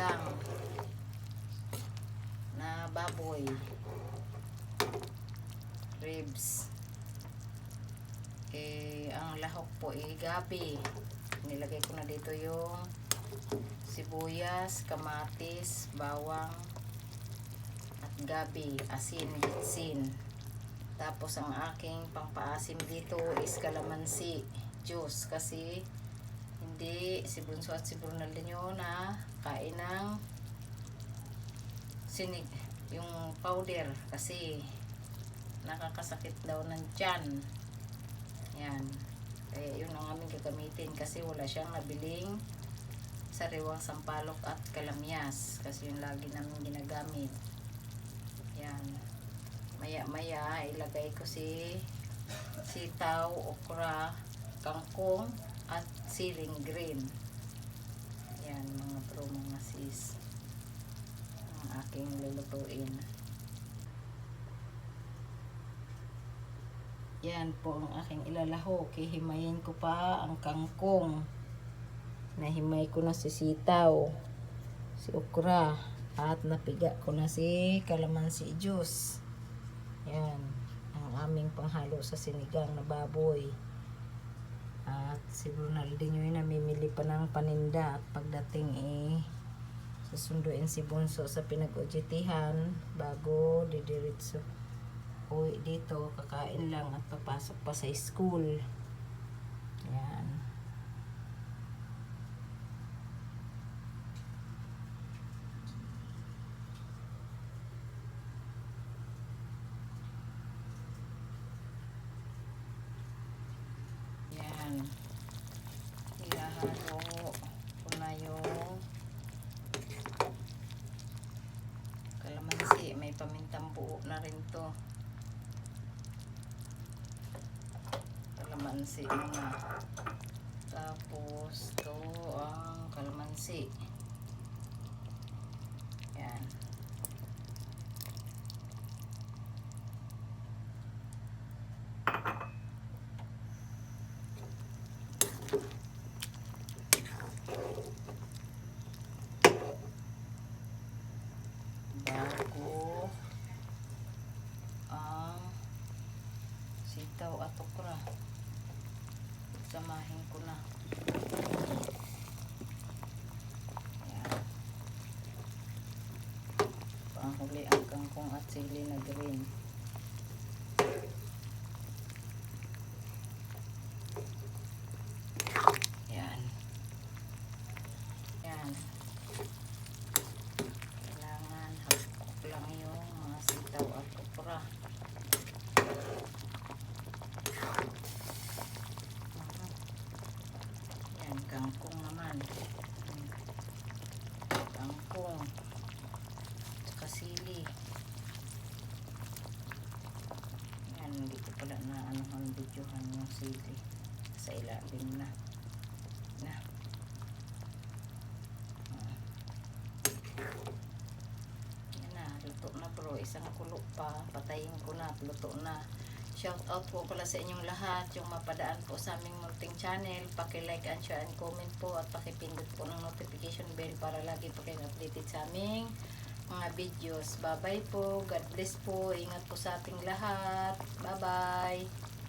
sinigang na baboy. Ribs. Eh, ang lahok po eh, gabi. Nilagay ko na dito yung sibuyas, kamatis, bawang, at gabi, asin, bitsin. Tapos ang aking pangpaasim dito is kalamansi juice kasi hindi si Bunso at si Brunaldinho na kain ng sinig yung powder kasi nakakasakit daw ng tiyan. Yan. Kaya yun ang aming gagamitin kasi wala siyang nabiling sariwang sampalok at kalamyas kasi yung lagi namin ginagamit. Yan. Maya maya ilagay ko si sitaw, okra, kangkong at siling green. Yan mga bro, mga sis. Ang aking lulutuin. Yan po ang aking ilalaho. Hihimayin ko pa ang kangkong. Nahimay ko na si sitaw, si okra, at napiga ko na si kalamansi juice. Yan, ang aming panghalo sa sinigang na baboy. At si Ronaldinho ay namimili pa ng paninda at pagdating eh susunduin si Bunso sa pinag-ujitihan bago didiritso uwi dito, kakain lang at papasok pa sa school. Yan. Yan. Ilahalo ko na yung kalamansi. May pamintang buo na rin to. Kalamansi muna. Tapos to ang kalamansi. Yan. Bago ang sitaw at okra. Samahin ko na. Ayan. Panghuli ang kangkong at sili na green. Yan. Yan. Kailangan hapok lang yung mga sitaw at okra. Yan, kangkong naman. Kangkong. Tsaka sili. Yan, hindi ko pala na anuhan videohan yung sili. Sa ilalim. Na. Ah. Yan na, luto na bro. Isang kulo pa. Patayin ko na. Luto na. Shout out po pala sa inyong lahat. Yung mapadaan po sa aming multing channel. Paki-like and share and comment po. At pakipindot po ng notification bell para lagi po kayong updated sa aming mga videos. Bye-bye po. God bless po. Ingat po sa ating lahat. Bye-bye.